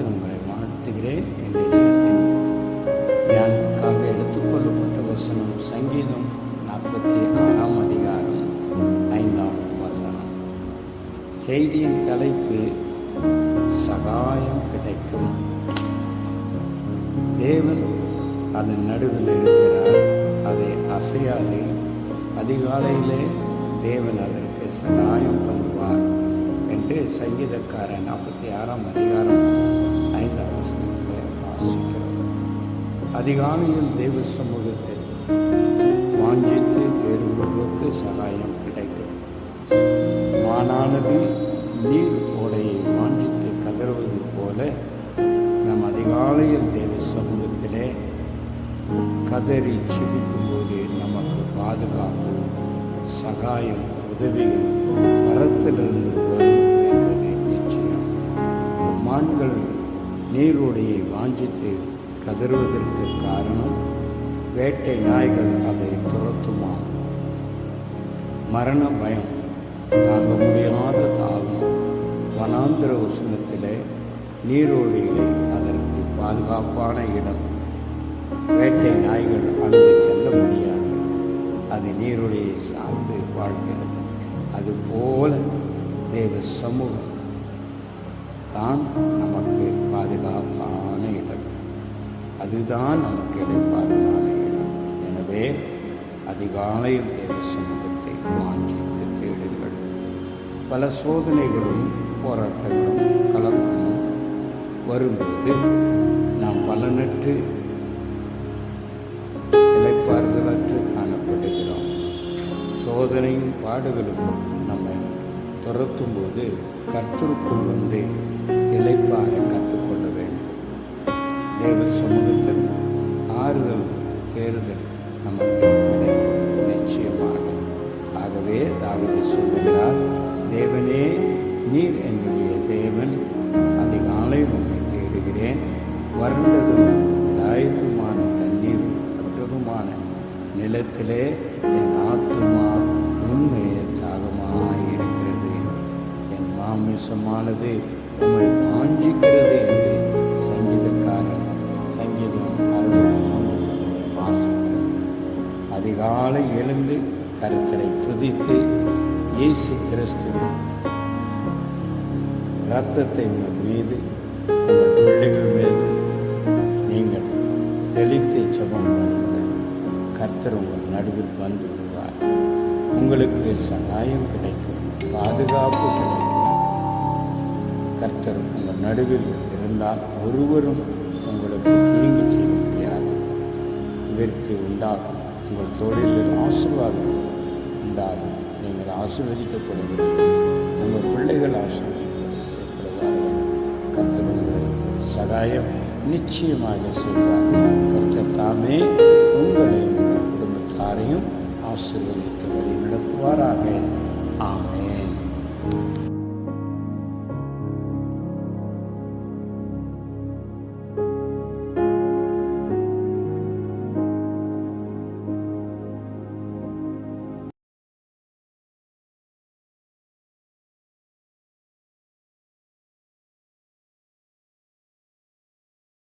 கூப்பிட்டு உங்களை வாழ்த்துகிறேன் என்ற தினத்தின் தியானத்துக்காக எடுத்துக்கொள்ளப்பட்ட வசனம் சங்கீதம் நாற்பத்தி ஆறாம் அதிகாரம் ஐந்தாம் வசனம். செய்தியின் தலைப்பு சகாயம் கிடைக்கும். தேவன் அதன் நடுவில் இருக்கிறார். அதை அசையாது. அதிகாலையிலே தேவன் அதற்கு சகாயம் பண்ணுவார். என்று சங்கீதக்காரன் நாற்பத்தி ஆறாம் அதிகாரம் ஐந்தாம் வசனத்தில் வாசிக்கிறோம் அதிகாலையில் தேவ சமூகத்தில் வாஞ்சித்து தேடுபவர்களுக்கு சகாயம் கிடைக்கும். மானானது நீர் ஓடையை வாஞ்சித்து கதறுவது போல நம் அதிகாலையில் தேவ சமூகத்திலே கதறி செபிக்கும் போது நமக்கு பாதுகாப்பு சகாயம் உதவிகள் மரத்திலிருந்து மான்கள் நீரோடையை வாஞ்சித்து கதறுவதற்கு காரணம் வேட்டை நாய்கள் அதை துரத்துமா? மரண பயம் தாங்க முடியாத தாகம். வனாந்திர உஷ்ணத்திலே நீரோடியிலே அதற்கு பாதுகாப்பான இடம். வேட்டை நாய்கள் அங்கு செல்ல முடியாது. அது நீரோடையை சார்ந்து வாழ்கிறது. அதுபோல தேவ சமூகம் தான் நமக்கு பாதுகாப்பான இடம். அதுதான் நமக்கு இடைப்பாதமான இடம். எனவே அதிகாலையில் தேவ சமூகத்தை வாஞ்சித்து தேடுங்கள். பல சோதனைகளும் போராட்டங்களும் கலப்பமும் வரும்போது நாம் பலனற்று இலைப்பாறுதலற்று காணப்படுகிறோம். சோதனையும் பாடுகளும் நம்மை துரத்தும் போது கர்த்தருக்குள் வந்து இலைப்பாற கற்றுக்கொள்ள வேண்டும். தேவ சமூகத்தில் ஆறுதல் தேறுதல் நமக்கு கிடைக்கும். நிச்சயமாக. ஆகவே தாவிதை சொல்லுகிறார் தேவனே நீர் என்னுடைய தேவன். அதிகாலை உண்மை தேடுகிறேன். வறண்டதும் இதாயத்துமான தண்ணீர் குற்றதுமான நிலத்திலே என் ஆத்துமா உண்மையை தாகமாயிருக்கிறது. என் மாமிசமானது உண்மை வாஞ்சிக்கிறது என்று சங்கீதக்காரன் சங்கீதம் அறுபத்தி மூன்று அதிகாலை எழுந்து கருத்தரை துதித்து இயேசு கிறிஸ்துவின் இரத்தத்தை உங்கள் மீது உங்கள் பிள்ளைகள் மீது நீங்கள் தெளித்து ஜெபம் பண்ணுங்கள். கர்த்தர் உங்கள் நடுவில் வந்து விடுவார். உங்களுக்கு சகாயம் கிடைக்கும் பாதுகாப்பு கிடைக்கும். கர்த்தர் உங்கள் நடுவில் இருந்தால் ஒருவரும் உங்களுக்கு தீங்கு செய்ய முடியாது. விருத்தி உண்டாகும். உங்கள் தொழிலில் ஆசீர்வாதம் உண்டாகும். நீங்கள் ஆசீர்வதிக்கப்படுவீர்கள். உங்கள் பிள்ளைகள் ஆசீர்வதிக்கப்படுவார்கள். கர்த்தர் உங்களுக்கு சகாயம் நிச்சயமாக செய்வார். கர்த்தர் தாமே உங்களையும் உங்கள் குடும்பத்தாரையும் ஆசீர்வதித்து வழி நடத்துவாராக.